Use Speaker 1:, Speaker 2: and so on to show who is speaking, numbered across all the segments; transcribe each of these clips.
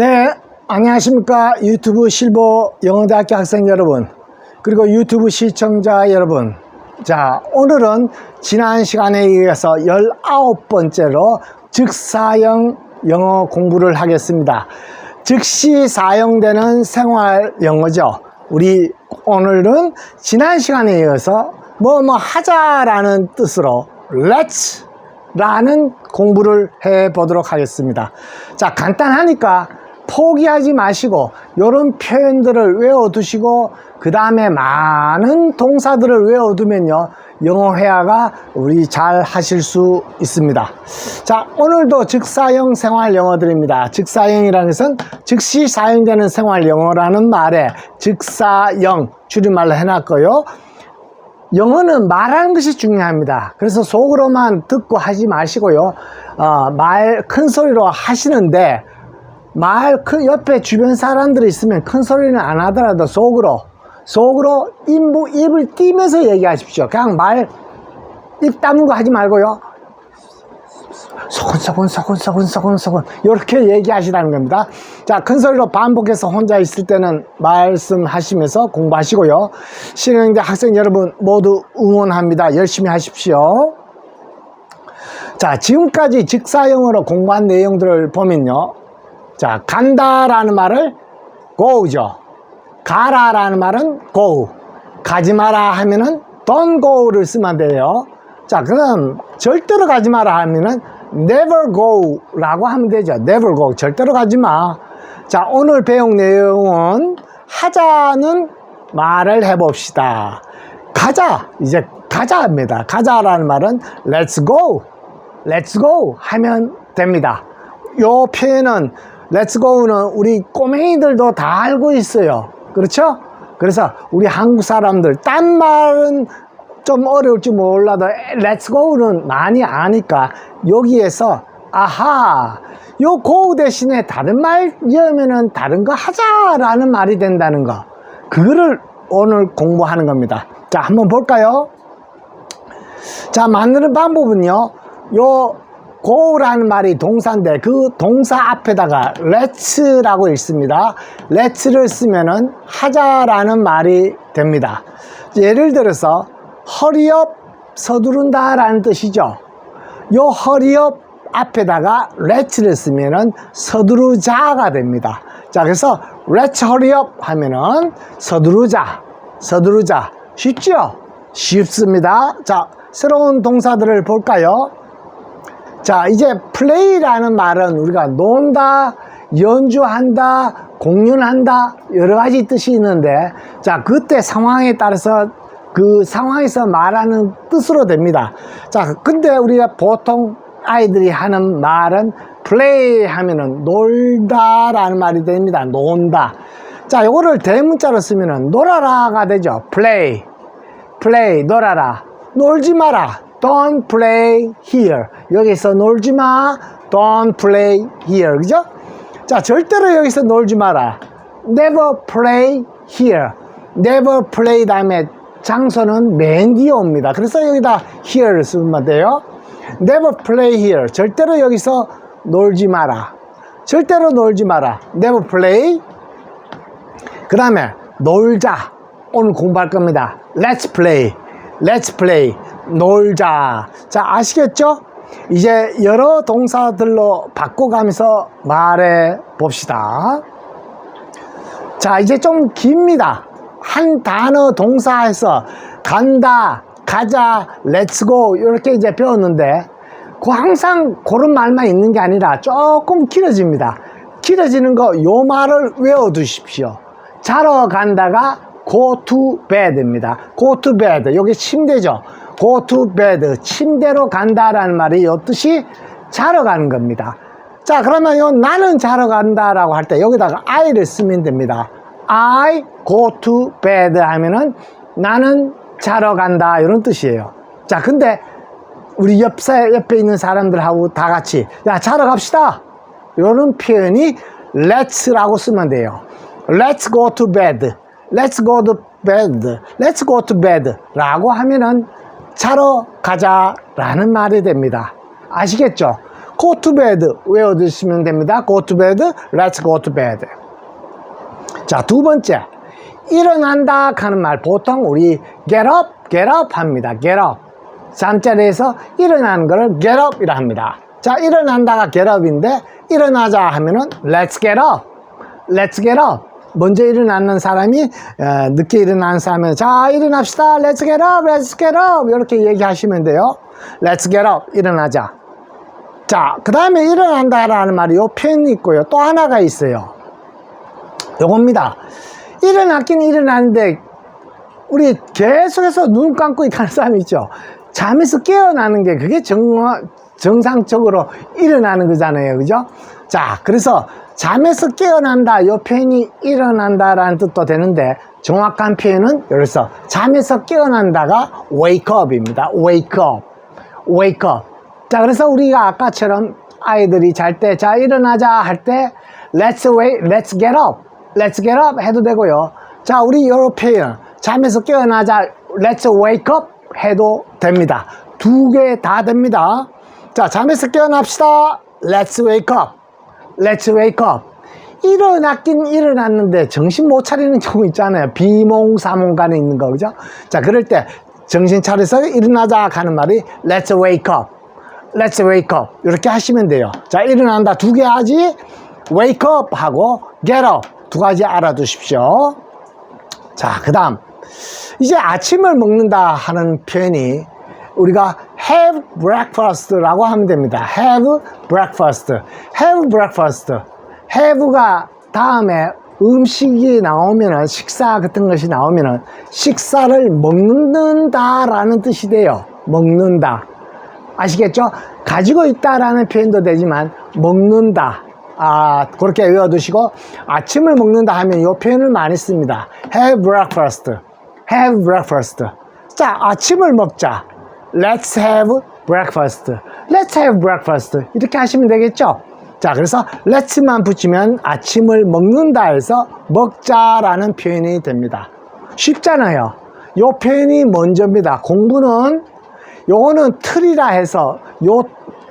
Speaker 1: 네, 안녕하십니까. 유튜브 실버 영어대학교 학생 여러분, 그리고 유튜브 시청자 여러분. 자, 오늘은 지난 시간에 이어서 19번째로 즉사형 영어 공부를 하겠습니다. 즉시 사용되는 생활 영어죠. 우리 오늘은 지난 시간에 이어서 뭐뭐 하자라는 뜻으로 let's 라는 공부를 해 보도록 하겠습니다. 자, 간단하니까 포기하지 마시고 이런 표현들을 외워두시고 그 다음에 많은 동사들을 외워두면요 영어 회화가 우리 잘 하실 수 있습니다. 자, 오늘도 즉사형 생활 영어들입니다. 즉사형이라는 것은 즉시 사용되는 생활 영어라는 말에 즉사형 줄임말로 해놨고요. 영어는 말하는 것이 중요합니다. 그래서 속으로만 듣고 하지 마시고요. 어, 말 큰 소리로 하시는데 말큰 옆에 주변 사람들이 있으면 큰 소리는 안 하더라도 속으로 속으로 입, 입을 띄면서 얘기하십시오. 그냥 말 입 다문거 하지 말고요. 소근소근 소근소근 소근소근 이렇게 얘기하시라는 겁니다. 자, 큰 소리로 반복해서 혼자 있을 때는 말씀하시면서 공부하시고요. 신흥대 학생 여러분 모두 응원합니다. 열심히 하십시오. 자, 지금까지 직사형으로 공부한 내용들을 보면요. 자, 간다라는 말을 go죠. 가라라는 말은 go. 가지 마라 하면은 don't go를 쓰면 돼요. 자, 그럼 절대로 가지 마라 하면은 never go 라고 하면 되죠. never go. 절대로 가지 마. 자, 오늘 배운 내용은 하자는 말을 해봅시다. 가자. 이제 가자입니다. 가자라는 말은 let's go. let's go 하면 됩니다. 요 표현은 go는 우리 꼬맹이들도 다 알고 있어요. 그렇죠? 그래서 우리 한국 사람들 딴 말은 좀 어려울지 몰라도 go는 많이 아니까 여기에서 아하 요 go 대신에 다른 말 여면은 다른 거 하자라는 말이 된다는 거 그거를 오늘 공부하는 겁니다. 자 한번 볼까요? 자 만드는 방법은요 요 go라는 말이 동사인데 그 동사 앞에다가 let's라고 있습니다. let's를 쓰면은 하자라는 말이 됩니다. 예를 들어서 up 서두른다 라는 뜻이죠. 요 up 앞에다가 let's를 쓰면은 서두르자가 됩니다. 자, 그래서 let's hurry up 하면은 서두르자, 서두르자. 쉽죠? 쉽습니다. 자, 새로운 동사들을 볼까요? 자, 이제 play라는 말은 우리가 논다, 연주한다, 공연한다, 여러 가지 뜻이 있는데, 자, 그때 상황에 따라서 그 상황에서 말하는 뜻으로 됩니다. 자, 근데 우리가 보통 아이들이 하는 말은 play 하면은 놀다 라는 말이 됩니다. 논다. 자, 요거를 대문자로 쓰면은 놀아라가 되죠. play. play, 놀아라. 놀지 마라. Don't play here. 여기서 놀지 마. Don't play here. 그죠? 자, 절대로 여기서 놀지 마라. Never play here. Never play 다음에 장소는 맨 뒤에 옵니다. 그래서 여기다 here를 쓰면 돼요. Never play here. 절대로 여기서 놀지 마라. 절대로 놀지 마라. Never play. 그 다음에 놀자. 오늘 공부할 겁니다. Let's play. Let's play. 놀자. 자, 아시겠죠? 이제 여러 동사들로 바꿔가면서 말해 봅시다. 자, 이제 좀 깁니다. 한 단어 동사에서 간다, 가자, 렛츠고 이렇게 이제 배웠는데 그 항상 그런 말만 있는 게 아니라 조금 길어집니다. 길어지는 거 요 말을 외워 두십시오. 자러 간다가 go to bed입니다. go to bed. 여기 침대죠. Go to bed. 침대로 간다라는 말이 요 뜻이 자러 가는 겁니다. 자, 그러면 요 나는 자러 간다라고 할 때 여기다가 I를 쓰면 됩니다. I go to bed 하면은 나는 자러 간다 이런 뜻이에요. 자, 근데 우리 옆에 옆에 있는 사람들하고 다 같이 야 자러 갑시다. 이런 표현이 let's라고 쓰면 돼요. Let's go to bed. Let's go to bed. Let's go to bed. 라고 하면은 자러 가자 라는 말이 됩니다. 아시겠죠? go to bed 외워두시면 됩니다. go to bed, let's go to bed. 자, 두 번째. 일어난다 하는 말 보통 우리 get up, get up 합니다. get up. 잠자리에서 일어나는 거를 get up이라 합니다. 자, 일어난다가 get up인데 일어나자 하면은 let's get up. let's get up. 먼저 일어나는 사람이 어, 늦게 일어나는 사람은 자 일어납시다. Up let's get up. 이렇게 얘기하시면 돼요. Get up 일어나자. 자 그 다음에 일어난다라는 말이 요 표현이 있고요. 또 하나가 있어요. 요겁니다. 일어났긴 일어나는데 우리 계속해서 눈 감고 가는 사람이 있죠. 잠에서 깨어나는 게 그게 정, 정상적으로 일어나는 거잖아요. 그죠? 자 그래서 잠에서 깨어난다 요 표현이 일어난다라는 뜻도 되는데 정확한 표현은 여기서 잠에서 깨어난다가 wake up입니다. wake up. wake up. 자 그래서 우리가 아까처럼 아이들이 잘 때 자 일어나자 할 때 let's wake let's get up. let's get up 해도 되고요. 자 우리 요 표현 잠에서 깨어나자 let's wake up 해도 됩니다. 두 개 다 됩니다. 자 잠에서 깨어납시다. let's wake up Let's wake up. 일어났긴 일어났는데 정신 못 차리는 경우 있잖아요. 비몽사몽간에 있는 거, 그죠? 자, 그럴 때 정신 차려서 일어나자 하는 말이 Let's wake up. Let's wake up. 이렇게 하시면 돼요. 자, 일어난다 두 개 하지. Wake up 하고 get up 두 가지 알아두십시오. 자, 그 다음. 이제 아침을 먹는다 하는 표현이 우리가 have breakfast라고 하면 됩니다. have breakfast. have breakfast. have가 다음에 음식이 나오면은 식사 같은 것이 나오면은 식사를 먹는다라는 뜻이 돼요. 먹는다. 아시겠죠? 가지고 있다라는 표현도 되지만 먹는다. 아, 그렇게 외워두시고 아침을 먹는다 하면 이 표현을 많이 씁니다. have breakfast. have breakfast. 자, 아침을 먹자. Let's have breakfast. Let's have breakfast. 이렇게 하시면 되겠죠? 자, 그래서 let's만 붙이면 아침을 먹는다 해서 먹자라는 표현이 됩니다. 쉽잖아요. 요 표현이 먼저입니다. 공부는 요거는 틀이라 해서 요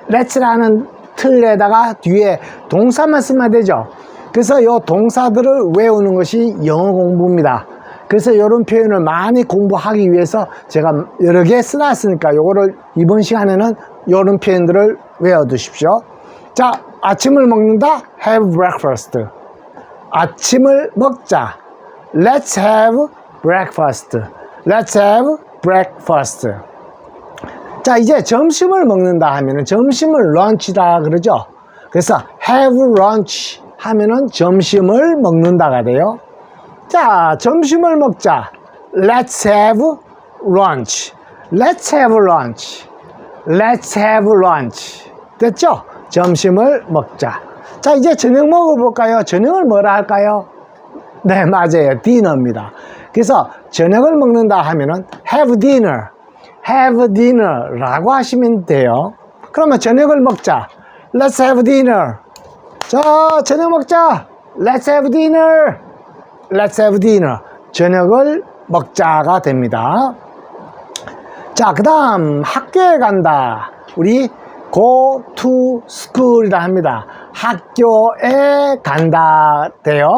Speaker 1: let's라는 틀에다가 뒤에 동사만 쓰면 되죠. 그래서 요 동사들을 외우는 것이 영어 공부입니다. 그래서 이런 표현을 많이 공부하기 위해서 제가 여러 개 써놨으니까 요거를 이번 시간에는 이런 표현들을 외워두십시오. 자, 아침을 먹는다. Have breakfast. 아침을 먹자. Let's have breakfast. Let's have breakfast. 자, 이제 점심을 먹는다 하면은 점심을 lunch다 그러죠. 그래서 have lunch 하면은 점심을 먹는다가 돼요. 자, 점심을 먹자. Let's have lunch. Let's have lunch. Let's have lunch. 됐죠? 점심을 먹자. 자, 이제 저녁 먹어볼까요? 저녁을 뭐라 할까요? 네, 맞아요. 디너입니다. 그래서 저녁을 먹는다 하면은 have dinner. have dinner 라고 하시면 돼요. 그러면 저녁을 먹자. Let's have dinner. 자, 저녁 먹자. Let's have dinner. Let's have dinner. 저녁을 먹자가 됩니다. 자, 그 다음 학교에 간다. 우리 go to school이라 합니다. 학교에 간다 돼요.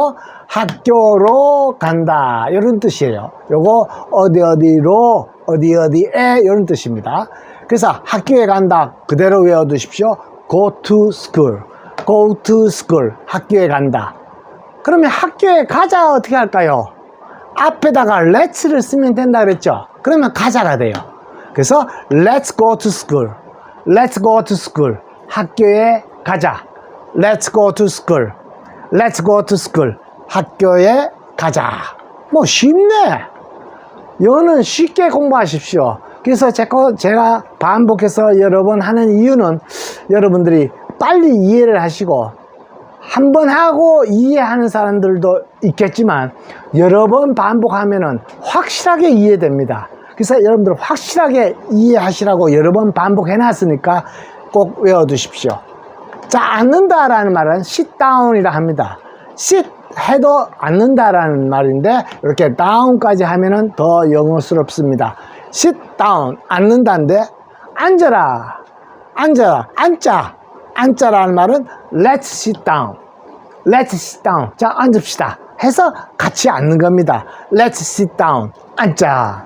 Speaker 1: 학교로 간다. 이런 뜻이에요. 요거 어디 어디로 어디 어디에 이런 뜻입니다. 그래서 학교에 간다. 그대로 외워두십시오. go to school. go to school. 학교에 간다. 그러면 학교에 가자 어떻게 할까요? 앞에다가 let's를 쓰면 된다 그랬죠? 그러면 가자가 돼요. 그래서 let's go to school. let's go to school. 학교에 가자. let's go to school. let's go to school. 학교에 가자. 뭐 쉽네. 영어는 쉽게 공부하십시오. 그래서 제가 반복해서 여러 번 하는 이유는 여러분들이 빨리 이해를 하시고 한 번 하고 이해하는 사람들도 있겠지만 여러 번 반복하면은 확실하게 이해됩니다. 그래서 여러분들 확실하게 이해하시라고 여러 번 반복해 놨으니까 꼭 외워 두십시오. 자, 앉는다라는 말은 sit down이라 합니다. sit 해도 앉는다라는 말인데 이렇게 down까지 하면은 더 영어스럽습니다. sit down 앉는다인데 앉아라 앉아라 앉자 앉자라는 말은 let's sit down. let's sit down. 자, 앉읍시다. 해서 같이 앉는 겁니다. let's sit down. 앉자.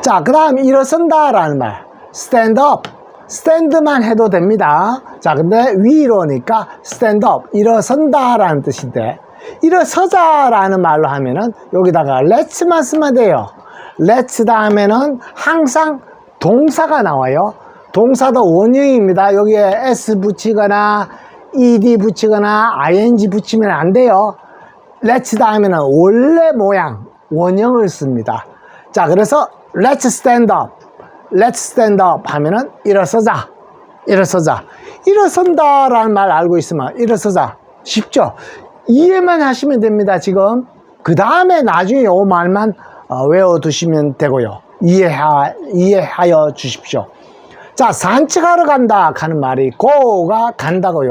Speaker 1: 자, 그 다음 일어선다 라는 말. stand up. stand만 해도 됩니다. 자, 근데 위로니까 stand up. 일어선다 라는 뜻인데, 일어서자 라는 말로 하면은 여기다가 let'만 쓰면 돼요. let's 다음에는 항상 동사가 나와요. 동사도 원형입니다. 여기에 s 붙이거나 ed 붙이거나 ing 붙이면 안 돼요. let's 다음에는 원래 모양 원형을 씁니다. 자, 그래서 let's stand up. let's stand up 하면은 일어서자. 일어서자. 일어선다 라는 말 알고 있으면 일어서자. 쉽죠? 이해만 하시면 됩니다, 지금. 그 다음에 나중에 이 말만 어, 외워두시면 되고요. 이해하, 이해하여 주십시오. 자, 산책하러 간다 하는 말이 go가 간다고요.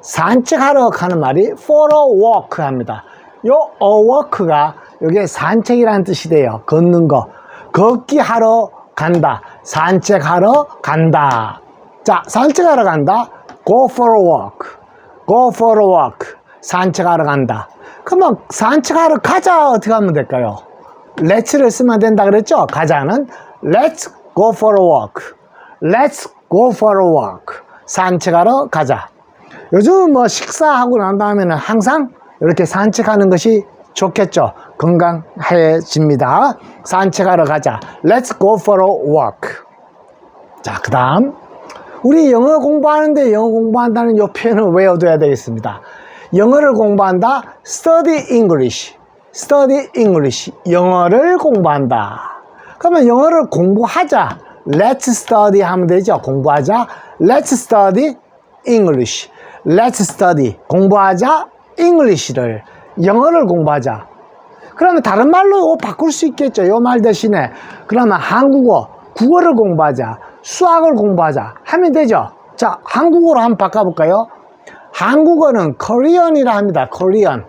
Speaker 1: 산책하러 가는 말이 for a walk 합니다. 요 a walk가 여기에 산책이라는 뜻이 돼요. 걷는 거. 걷기 하러 간다. 산책하러 간다. 자, 산책하러 간다. go for a walk. go for a walk. 산책하러 간다. 그러면 산책하러 가자 어떻게 하면 될까요? let'를 쓰면 된다 그랬죠? 가자는 let's go for a walk. Let's go for a walk. 산책하러 가자. 요즘 뭐 식사하고 난 다음에는 항상 이렇게 산책하는 것이 좋겠죠. 건강해집니다. 산책하러 가자. Let's go for a walk. 자, 그 다음. 우리 영어 공부하는데 영어 공부한다는 이 표현을 외워둬야 되겠습니다. 영어를 공부한다. Study English. Study English. 영어를 공부한다. 그러면 영어를 공부하자. Let's study 하면 되죠. 공부하자. Let's study English. Let's study. 공부하자. English를. 영어를 공부하자. 그러면 다른 말로 바꿀 수 있겠죠. 요말 대신에. 그러면 한국어, 국어를 공부하자. 수학을 공부하자. 하면 되죠. 자, 한국어로 한번 바꿔볼까요? 한국어는 코리안이라 합니다. 코리안.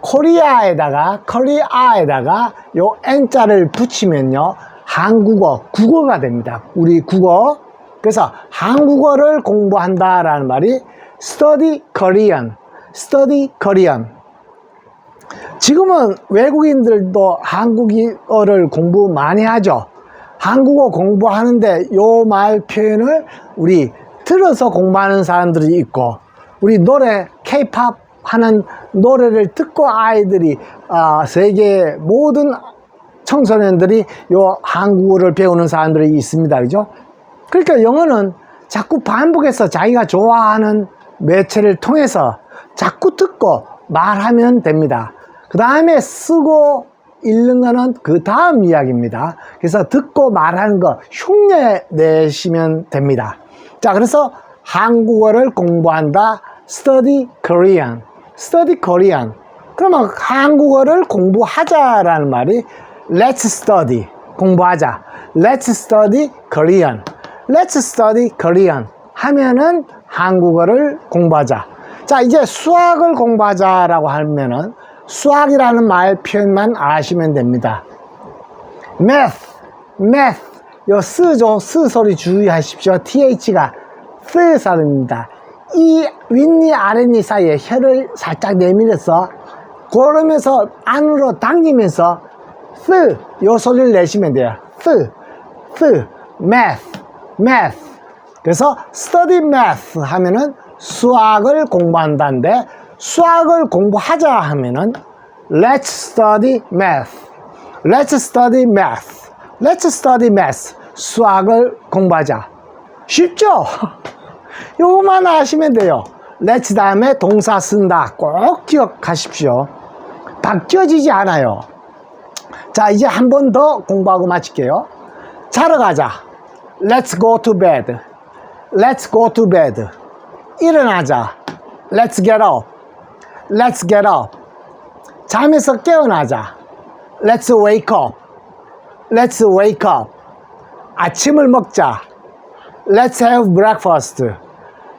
Speaker 1: 코리아에다가, 코리아에다가 요 N자를 붙이면요. 한국어, 국어가 됩니다. 우리 국어. 그래서 한국어를 공부한다 라는 말이 study Korean, study Korean. 지금은 외국인들도 한국어를 공부 많이 하죠. 한국어 공부하는데 요 말 표현을 우리 들어서 공부하는 사람들이 있고 우리 노래 K-팝 하는 노래를 듣고 아이들이 아, 세계 모든 청소년들이 요 한국어를 배우는 사람들이 있습니다. 그죠? 그러니까 영어는 자꾸 반복해서 자기가 좋아하는 매체를 통해서 자꾸 듣고 말하면 됩니다. 그 다음에 쓰고 읽는 거는 그 다음 이야기입니다. 그래서 듣고 말하는 거 흉내 내시면 됩니다. 자, 그래서 한국어를 공부한다. study Korean. study Korean. 그러면 한국어를 공부하자라는 말이 let's study. 공부하자. let's study Korean. let's study Korean. 하면은 한국어를 공부하자. 자, 이제 수학을 공부하자라고 하면은 수학이라는 말 표현만 아시면 됩니다. math, math. 요 스죠. 스 소리 주의하십시오. th가 스 사람입니다. 이 윗니 아랫니 사이에 혀를 살짝 내밀어서 고르면서 안으로 당기면서 스, 요 소리를 내시면 돼요. 스, 스, math, math. 그래서 study math 하면은 수학을 공부한다는데 수학을 공부하자 하면은 let's study math. let's study math. let's study math. 수학을 공부하자. 쉽죠? 요거만 아시면 돼요. let's 다음에 동사 쓴다. 꼭 기억하십시오. 바뀌어지지 않아요. 자, 이제 한 번 더 공부하고 마칠게요. 자러 가자. Let's go to bed. Let's go to bed. 일어나자. Let's get up. Let's get up. 잠에서 깨어나자. Let's wake up. Let's wake up. 아침을 먹자. Let's have breakfast.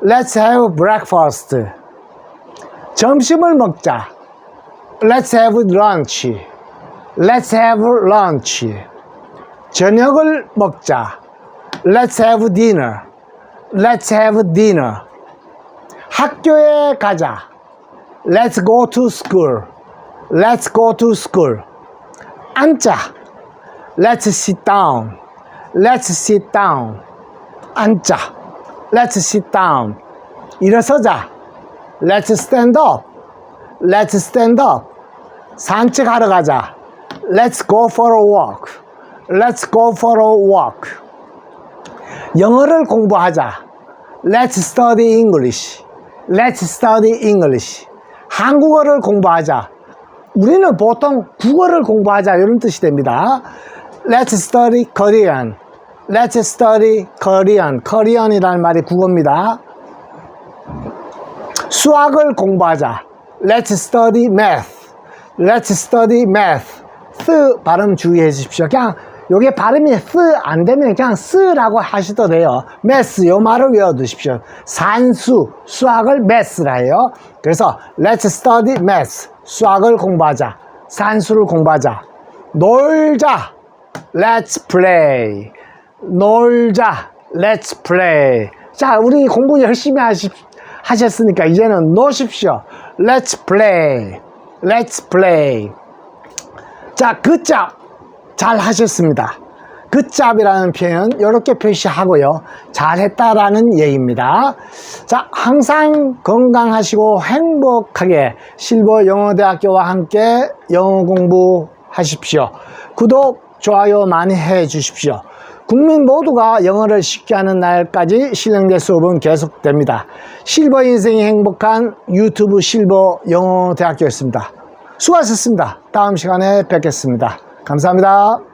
Speaker 1: Let's have breakfast. 점심을 먹자. Let's have lunch. Let's have lunch. 저녁을 먹자. Let's have dinner. Let's have dinner. 학교에 가자. Let's go to school. Let's go to school. 앉자. Let's sit down. Let's sit down. 앉자. Let's sit down. 일어서자. Let's stand up. Let's stand up. 산책하러 가자. Let's go for a walk. Let's go for a walk. 영어를 공부하자. Let's study English. Let's study English. 한국어를 공부하자. 우리는 보통 국어를 공부하자 이런 뜻이 됩니다. Let's study Korean. Let's study Korean. Korean이라는 말이 국어입니다. 수학을 공부하자. Let's study math. Let's study math. 스 발음 주의해 주십시오. 그냥 요게 발음이 스안 되면 그냥 스라고 하셔도 돼요. math 요 말을 외워 두십시오. 산수, 수학을 math라 해요. 그래서 let's study math. 수학을 공부하자. 산수를 공부하자. 놀자. Let's play. 놀자. Let's play. 자, 우리 공부 열심히 하십, 하셨으니까 이제는 노십시오. Let's play. Let's play. 자, 그 짭. 잘 하셨습니다. 그 짭이라는 표현 이렇게 표시하고요. 잘했다라는 얘기입니다. 자, 항상 건강하시고 행복하게 실버 영어대학교와 함께 영어 공부하십시오. 구독, 좋아요 많이 해 주십시오. 국민 모두가 영어를 쉽게 하는 날까지 실행대 수업은 계속됩니다. 실버 인생이 행복한 유튜브 실버 영어 대학교였습니다. 수고하셨습니다. 다음 시간에 뵙겠습니다. 감사합니다.